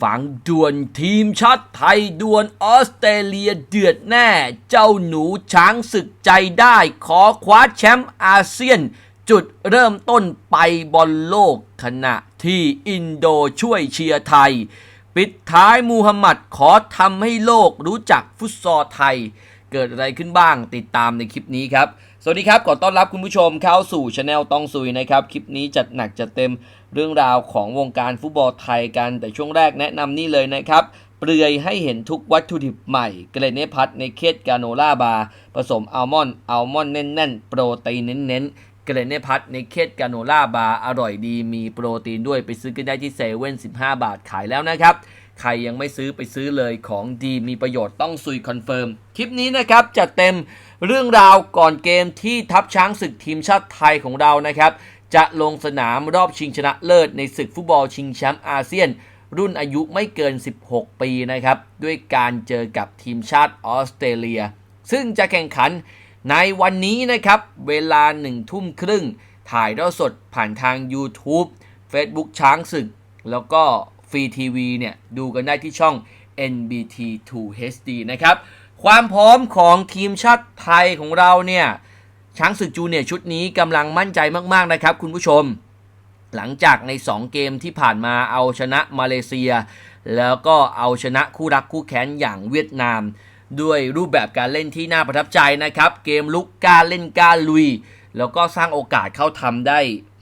ฝังดวนทีมชาติไทยดวนออสเตรเลียเดือดแน่ เจ้าหนูช้างศึกใจได้ ขอคว้าแชมป์อาเซียน จุดเริ่มต้นไปบอลโลกขณะที่อินโดช่วยเชียร์ไทย ปิดท้ายมูฮัมหมัดขอทำให้โลกรู้จักฟุตซอลไทย เกิดอะไรขึ้นบ้างติดตามในคลิปนี้ครับ สวัสดีครับขอต้อนรับคุณผู้ชมเข้าสู่ช anel ต้องซุยนะครับ คลิปนี้จัดหนักจัดเต็ม เรื่องราวของวงการฟุตบอลไทยกัน แต่ช่วงแรกแนะนำนี่เลยนะครับ เปลือยให้เห็นทุกวัตถุดิบใหม่ เกรเนพัทในเคสกาโนล่าบาร์ผสมอัลมอนด์อัลมอนด์แน่นๆ โปรตีนเน้นๆเกรเนพัทในเคสกาโนล่าบาร์อร่อยดีมีโปรตีนด้วยไปซื้อกันได้ที่เซเว่น15บาทขายแล้วนะครับ ใครยังไม่ซื้อไปซื้อเลยของดีมีประโยชน์ต้องซุยคอนเฟิร์ม คลิปนี้นะครับจะเต็มเรื่องราวก่อนเกมที่ทัพช้างศึกทีมชาติไทยของเรานะครับ จะลงสนามรอบชิงชนะเลิศในศึกฟุตบอลชิงแชมป์อาเซียน รุ่นอายุไม่เกิน 16 ปีนะครับ ด้วยการเจอกับทีมชาติออสเตรเลีย ซึ่งจะแข่งขันในวันนี้นะครับ เวลา1ทุ่มครึ่ง ถ่ายทอดสดผ่านทาง YouTube Facebook ช้างศึก แล้วก็ฟรีทีวีเนี่ย ดูกันได้ที่ช่อง NBT 2 HD นะครับ ความพร้อมของทีมชาติไทยของเราเนี่ย ช้างศึกจูเนียร์ชุดนี้กำลังมั่นใจมากๆนะครับคุณผู้ชม หลังจากใน 2 เกมที่ผ่านมาเอาชนะมาเลเซีย แล้วก็เอาชนะคู่รักคู่แค้นอย่างเวียดนาม ด้วยรูปแบบการเล่นที่น่าประทับใจนะครับ เกมลุกกล้าเล่นกล้าลุย แล้วก็สร้างโอกาสเข้าทำได้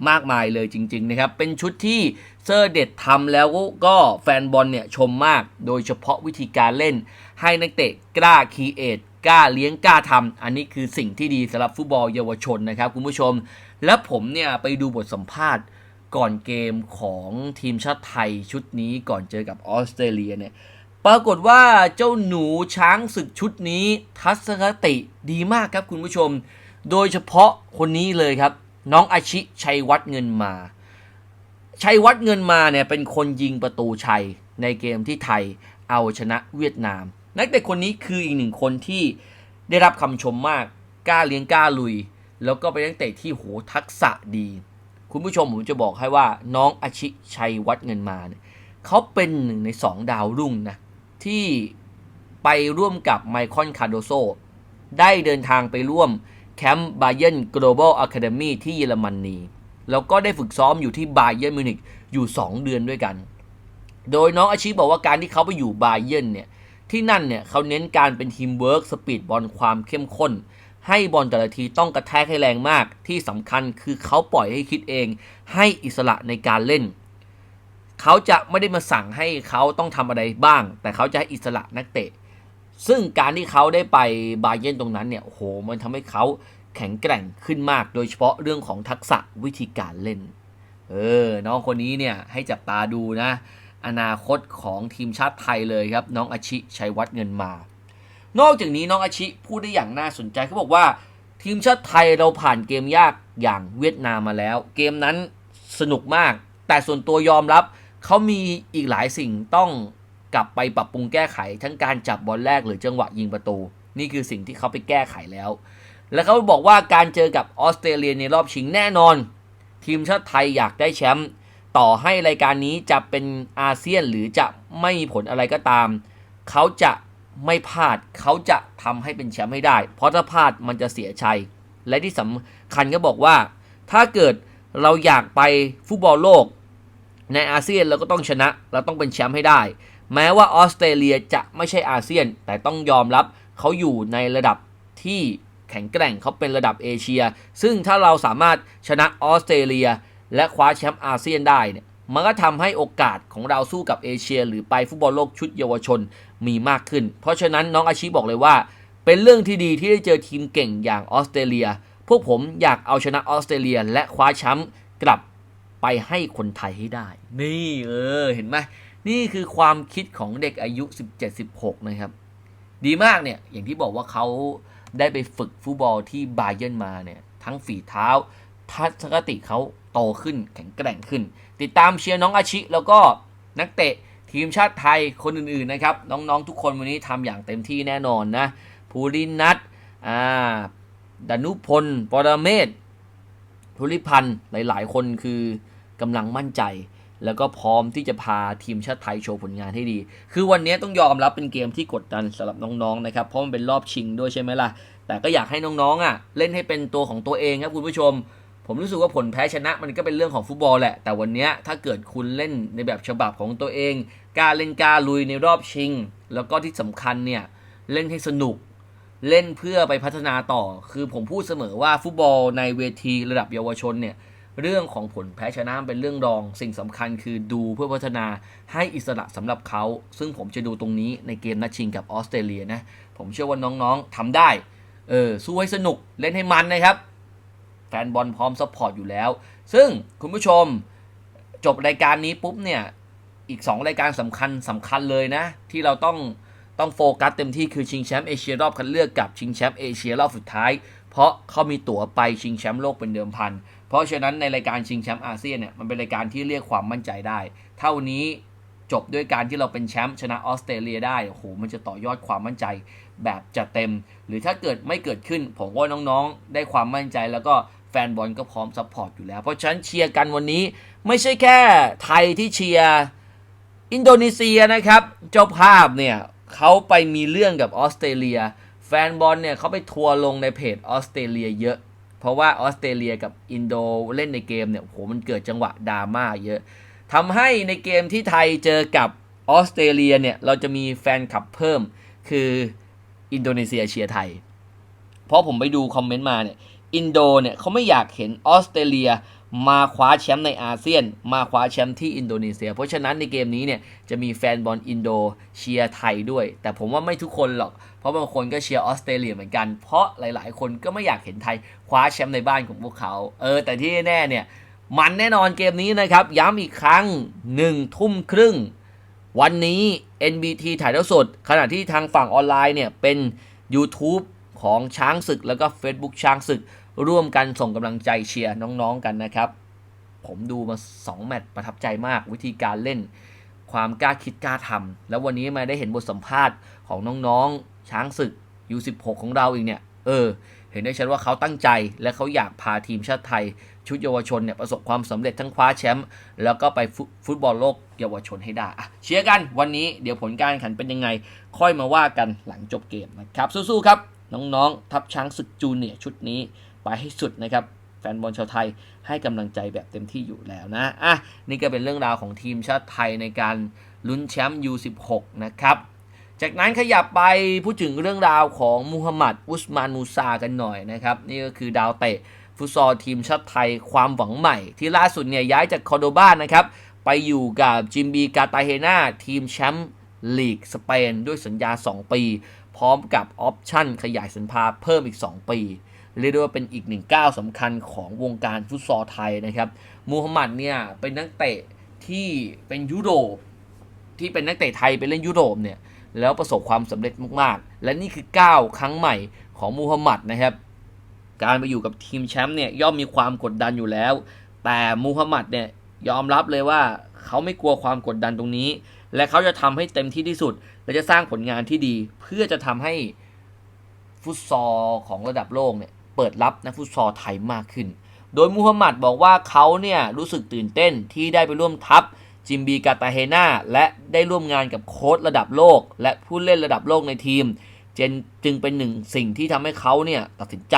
มากมายเลยจริง ๆ นะครับ เป็นชุดที่เซอร์เด็ดทำแล้วก็แฟนบอลเนี่ยชมมาก โดยเฉพาะวิธีการเล่นให้นักเตะกล้าคีเอท กล้าเลี้ยงกล้าทำอันนี้คือสิ่งที่ดีสำหรับฟุตบอลเยาวชนนะครับคุณผู้ชม และผมเนี่ยไปดูบทสัมภาษณ์ก่อนเกมของทีมชาติไทยชุดนี้ก่อนเจอกับออสเตรเลียเนี่ยปรากฏว่าเจ้าหนูช้างศึกชุดนี้ทัศนคติดีมากครับคุณผู้ชม โดยเฉพาะคนนี้เลยครับ น้องอาชิชัยวัฒน์เงินมา ชัยวัฒน์เงินมาเนี่ยเป็นคนยิงประตูชัยในเกมที่ไทยเอาชนะเวียดนาม นักเตะคนนี้คืออีกหนึ่งคนที่ได้รับคำชมมากกล้าเลี้ยงกล้าลุย แล้วก็เป็นนักเตะที่โหทักษะดี คุณผู้ชมผมจะบอกให้ว่าน้องอาชิชัยวัดเงินมาเนี่ยเขาเป็นหนึ่งในสองดาวรุ่งนะที่ไปร่วมกับไมคอนคาร์โดโซได้เดินทางไปร่วมแคมป์บาเยน Global Academy ที่เยอรมนนีแล้วก็ได้ฝึกซ้อมอยู่ที่บาเยนมิวนิกอยู่ 2 เดือนด้วยกัน โดยน้องอาชิบอกว่าการที่เขาไปอยู่บาเยนเนี่ย ที่นั่นเนี่ยเขาเน้นการเป็นทีมเวิร์กสปีดบอลความเข้มข้น ให้บอลแต่ละทีต้องกระแทกให้แรงมาก ที่สำคัญคือเขาปล่อยให้คิดเอง ให้อิสระในการเล่น เขาจะไม่ได้มาสั่งให้เขาต้องทำอะไรบ้าง แต่เขาจะให้อิสระนักเตะ ซึ่งการที่เขาได้ไปบาเยนตรงนั้นเนี่ยโอ้โหมันทำให้เขาแข็งแกร่งขึ้นมาก โดยเฉพาะเรื่องของทักษะวิธีการเล่น เออ น้องคนนี้เนี่ยให้จับตาดูนะ อนาคตของทีมชาติไทยเลยครับ น้องอาชิชัยวัฒน์เงินมา นอกจากนี้น้องอาชิพูดได้อย่างน่าสนใจเขาบอกว่า ทีมชาติไทยเราผ่านเกมยากอย่างเวียดนามมาแล้ว เกมนั้นสนุกมาก แต่ส่วนตัวยอมรับเขามีอีกหลายสิ่งต้องกลับไปปรับปรุงแก้ไข ทั้งการจับบอลแรกหรือจังหวะยิงประตู นี่คือสิ่งที่เขาไปแก้ไขแล้ว และเขาบอกว่าการเจอกับออสเตรเลียในรอบชิงแน่นอน ทีมชาติไทยอยากได้แชมป์ ต่อให้รายการนี้จะเป็นอาเซียนหรือจะไม่มีผลอะไรก็ตาม เขาจะไม่พลาดเขาจะทำให้เป็นแชมป์ให้ได้ เพราะถ้าพลาดมันจะเสียชัย และที่สำคัญก็บอกว่า ถ้าเกิดเราอยากไปฟุตบอลโลก ในอาเซียนเราก็ต้องชนะ เราต้องเป็นแชมป์ให้ได้ แม้ว่าออสเตรเลียจะไม่ใช่อาเซียน แต่ต้องยอมรับเขาอยู่ในระดับที่แข็งแกร่งเขาเป็นระดับเอเชีย ซึ่งถ้าเราสามารถชนะออสเตรเลีย และคว้าแชมป์อาเซียนได้เนี่ยมันก็ทำให้โอกาสของเราสู้กับเอเชีย หรือไปฟุตบอลโลกชุดเยาวชนมีมากขึ้น เพราะฉะนั้นน้องอาชิบอกเลยว่า เป็นเรื่องที่ดีที่ได้เจอทีมเก่งอย่างออสเตรเลีย พวกผมอยากเอาชนะออสเตรเลีย และคว้าแชมป์กลับไปให้คนไทยให้ได้ นี่เออเห็นไหมนี่คือความคิดของเด็กอายุ 17-16 นะครับ ดีมากเนี่ย อย่างที่บอกว่าเขาได้ไปฝึกฟุตบอลที่บาเยร์นมาเนี่ย ทั้งฝีเท้าทัศนคติเขา ตขึ้นแข็งแกร่งขึ้น ติดตามเชียร์น้องอาชิ แล้วก็นักเตะทีมชาติไทยคนอื่นๆนะครับ น้องๆทุกคนวันนี้ทำอย่างเต็มที่แน่นอนนะภูรินัทอ่าดนุพลปรเมศธุริพันธ์หลายๆ คนคือกำลังมั่นใจ แล้วก็พร้อมที่จะพาทีมชาติไทยโชว์ผลงานให้ดี คือวันนี้ต้องยอมรับเป็นเกมที่กดดันสำหรับน้องๆนะครับเพราะมันเป็นรอบชิงด้วยใช่ไหมล่ะแต่ก็อยากให้น้องๆอะเล่นให้เป็นตัวของตัวเองครับคุณผู้ชม ผมรู้สึกว่าผลแพ้ชนะมันก็เป็นเรื่องของฟุตบอลแหละ แต่วันนี้ถ้าเกิดคุณเล่นในแบบฉบับของตัวเองกล้าเล่นกล้าลุยในรอบชิง แล้วก็ที่สำคัญเนี่ยเล่นให้สนุกเล่นเพื่อไปพัฒนาต่อ คือผมพูดเสมอว่าฟุตบอลในเวทีระดับเยาวชนเนี่ยเรื่องของผลแพ้ชนะเป็นเรื่องรอง สิ่งสำคัญคือดูเพื่อพัฒนาให้อิสระสำหรับเขา ซึ่งผมจะดูตรงนี้ในเกมนัดชิงกับออสเตรเลียนะ ผมเชื่อว่าน้องๆทำได้ เออสู้ให้สนุกเล่นให้มันนะครับ แฟนบอลพร้อมซัพพอร์ตอยู่แล้ว ซึ่งคุณผู้ชมจบรายการนี้ปุ๊บเนี่ย อีก 2 รายการสำคัญสำคัญเลยนะ ที่เราต้องต้องโฟกัสเต็มที่คือชิงแชมป์เอเชียรอบคัดเลือกกับชิงแชมป์เอเชียรอบสุดท้าย เพราะเขามีตั๋วไปชิงแชมป์โลกเป็นเดิมพัน เพราะฉะนั้นในรายการชิงแชมป์อาเซียนเนี่ยมันเป็นรายการที่เรียกความมั่นใจได้ เท่านี้จบด้วยการที่เราเป็นแชมป์ชนะออสเตรเลียได้โอ้โหมันจะต่อยอดความมั่นใจแบบจัดเต็ม หรือถ้าเกิดไม่เกิดขึ้น ผมว่าน้องๆ ได้ความมั่นใจแล้วก็ แฟนบอลก็พร้อมซัพพอร์ตอยู่แล้ว เพราะฉะนั้นเชียร์กันวันนี้ไม่ใช่แค่ไทยที่เชียร์อินโดนีเซียนะครับ เจ้าภาพเนี่ยเขาไปมีเรื่องกับออสเตรเลีย แฟนบอลเนี่ยเขาไปทัวร์ลงในเพจออสเตรเลียเยอะ เพราะว่าออสเตรเลียกับอินโดเล่นในเกมเนี่ยโอ้โหมันเกิดจังหวะดราม่าเยอะทำให้ในเกมที่ไทยเจอกับออสเตรเลียเนี่ยเราจะมีแฟนคลับเพิ่มคืออินโดนีเซียเชียร์ไทย เพราะผมไปดูคอมเมนต์มาเนี่ย อินโดเนี่ยเขาไม่อยากเห็นออสเตรเลียมาคว้าแชมป์ในอาเซียน มาคว้าแชมป์ที่อินโดนีเซีย เพราะฉะนั้นในเกมนี้เนี่ยจะมีแฟนบอลอินโดเชียร์ไทยด้วย แต่ผมว่าไม่ทุกคนหรอก เพราะบางคนก็เชียร์ออสเตรเลียเหมือนกัน เพราะหลาย ๆ คนก็ไม่อยากเห็นไทยคว้าแชมป์ในบ้านของพวกเขา เออ แต่ที่แน่เนี่ยมันแน่นอนเกมนี้นะครับ ย้ำอีกครั้ง1ทุ่มครึ่ง วันนี้ NBT ถ่ายทอดสด ขณะที่ทางฝั่งออนไลน์เนี่ยเป็น YouTube ของช้างศึกแล้วก็ Facebook ช้างศึก ร่วมกันส่งกำลังใจเชียร์น้องๆกันนะครับ ผมดูมา 2 แมตช์ประทับใจมากวิธีการเล่น ความกล้าคิดกล้าทำแล้ววันนี้มาได้เห็นบทสัมภาษณ์ของน้องๆ ช้างศึก U16 ของเราอีกเนี่ย เออ เห็นได้ชัดว่าเขาตั้งใจและเขาอยากพาทีมชาติไทย ชุดเยาวชนเนี่ยประสบความสำเร็จทั้งคว้าแชมป์แล้วก็ไปฟุฟตบอลโลกเยาวชนให้ได้เชียร์กันวันนี้เดี๋ยวผลการแข่งขันเป็นยังไง ค่อยมาว่ากันหลังจบเกมนะครับสู้ๆครับ น้องๆ ทัพช้างศึกจูเนียชุดนี้ไปให้สุดนะครับ แฟนบอลชาวไทยให้กำลังใจแบบเต็มที่อยู่แล้วนะอะนี่ก็เป็นเรื่องราวของทีมชาติไทยในการลุ้นแชมป์ U16 นะครับ จากนั้นขยับไปพูดถึงเรื่องราวของมูฮัมหมัดอุสมานมูซากันหน่อยนะครับ นี่ก็คือดาวเตะฟุตซอลทีมชาติไทยความหวังใหม่ ที่ล่าสุดเนี่ยย้ายจากคอโดบ้านะครับ ไปอยู่กับจิมบีกาตาเฮนาทีมแชมป์ลีกสเปนด้วยสัญญา 2 ปี พร้อมกับออปชั่นขยายสัญญาเพิ่มอีก 2 ปี เรียกได้ว่าเป็นอีกหนึ่งก้าวสำคัญของวงการฟุตซอลไทยนะครับมูฮัมหมัดเนี่ยเป็นนักเตะที่เป็นยุโรปที่เป็นนักเตะไทยไปเล่นยุโรปเนี่ยแล้วประสบความสำเร็จมากๆ และนี่คือก้าวครั้งใหม่ของมูฮัมหมัดนะครับ การไปอยู่กับทีมแชมป์เนี่ยย่อมมีความกดดันอยู่แล้ว แต่มูฮัมหมัดเนี่ยยอมรับเลยว่าเขาไม่กลัวความกดดันตรงนี้ และเขาจะทำให้เต็มที่ที่สุด และจะสร้างผลงานที่ดี เพื่อจะทำให้ฟุตซอลของระดับโลกเนี่ยเปิดรับนักฟุตซอลไทยมากขึ้น โดยมูฮัมหมัดบอกว่าเขาเนี่ยรู้สึกตื่นเต้นที่ได้ไปร่วมทัพจิมบีกาตาเฮนาและได้ร่วมงานกับโค้ชระดับโลก และผู้เล่นระดับโลกในทีมจนจึงเป็นหนึ่งสิ่งที่ทำให้เขาเนี่ยตัดสินใจ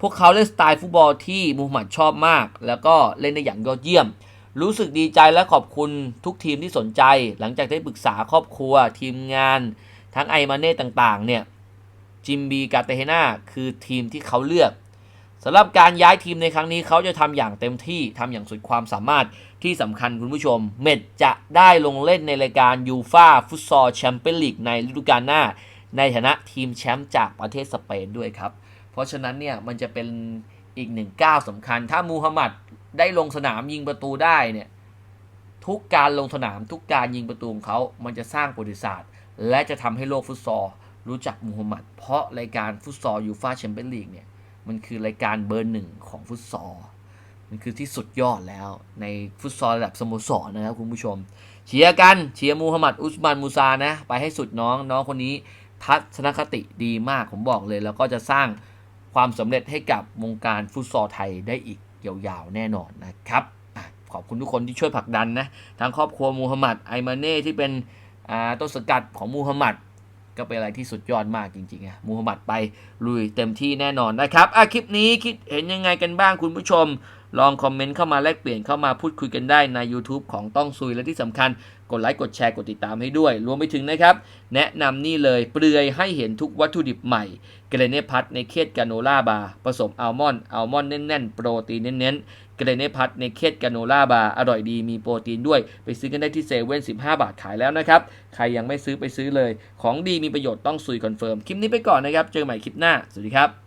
พวกเขาเล่นสไตล์ฟุตบอลที่มูฮัมหมัดชอบมาก แล้วก็เล่นได้อย่างยอดเยี่ยม รู้สึกดีใจและขอบคุณทุกทีมที่สนใจ หลังจากได้ปรึกษาครอบครัว ทีมงาน ทั้งไอมาเน่ต่างๆ เนี่ยจิมบีกาเตเฮนาคือทีมที่เขาเลือกสำหรับการย้ายทีมในครั้งนี้เขาจะทำอย่างเต็มที่ทำอย่างสุดความสามารถที่สำคัญคุณผู้ชม เม็ดจะได้ลงเล่นในรายการยูฟาฟุตซอลแชมเปี้ยนลีกในฤดูกาลหน้า ในฐานะทีมแชมป์จากประเทศสเปนด้วยครับ เพราะฉะนั้นเนี่ยมันจะเป็นอีกหนึ่งก้าวสำคัญ ถ้ามูฮัมหมัด ได้ลงสนามยิงประตูได้เนี่ยทุกการลงสนามทุกการยิงประตูของเขามันจะสร้างประวัติศาสตร์ และจะทำให้โลกฟุตซอลรู้จักมูฮัมหมัด เพราะรายการฟุตซอลยูฟาแชมเปี้ยนลีกเนี่ยมันคือรายการเบอร์หนึ่งของฟุตซอลมันคือที่สุดยอดแล้วในฟุตซอลระดับสโมสรนะครับคุณผู้ชม เชียร์กันเชียร์มูฮัมหมัดอุสมานมูซานะ ไปให้สุดน้องน้องคนนี้ทัศนคติดีมากผมบอกเลย แล้วก็จะสร้างความสำเร็จให้กับวงการฟุตซอลไทยได้อีก ยาวๆแน่นอนนะครับขอบคุณทุกคนที่ช่วยผลักดันนะทั้งครอบครัวมูฮัมหมัดไอมาเน่ที่เป็นต้นสกัดของมูฮัมหมัดก็เป็นอะไรที่สุดยอดมากจริงๆอะมูฮัมหมัดไปลุยเต็มที่แน่นอนนะครับอะคลิปนี้คิดเห็นยังไงกันบ้างคุณผู้ชม ลองคอมเมนต์เข้ามาแลกเปลี่ยนเข้ามาพูดคุยกันได้ใน YouTube ของต้องซุยและที่สำคัญกดไลค์กดแชร์กดติดตามให้ด้วย รวมไปถึงนะครับ แนะนำนี่เลยเปลือยให้เห็นทุกวัตถุดิบใหม่เกรเนพัทในเคดกาโนล่าบาร์ผสมอัลมอนด์อัลมอนด์แน่นๆ โปรตีนเน้นๆเกรเนพัทในเคดกาโนล่าบาร์อร่อยดีมีโปรตีนด้วย ไปซื้อกันได้ที่เซเว่น15บาทขายแล้วนะครับ ใครยังไม่ซื้อไปซื้อเลย ของดีมีประโยชน์ต้องซุยคอนเฟิร์มคลิปนี้ไปก่อนนะครับ เจอกันใหม่คลิปหน้าสวัสดีครับ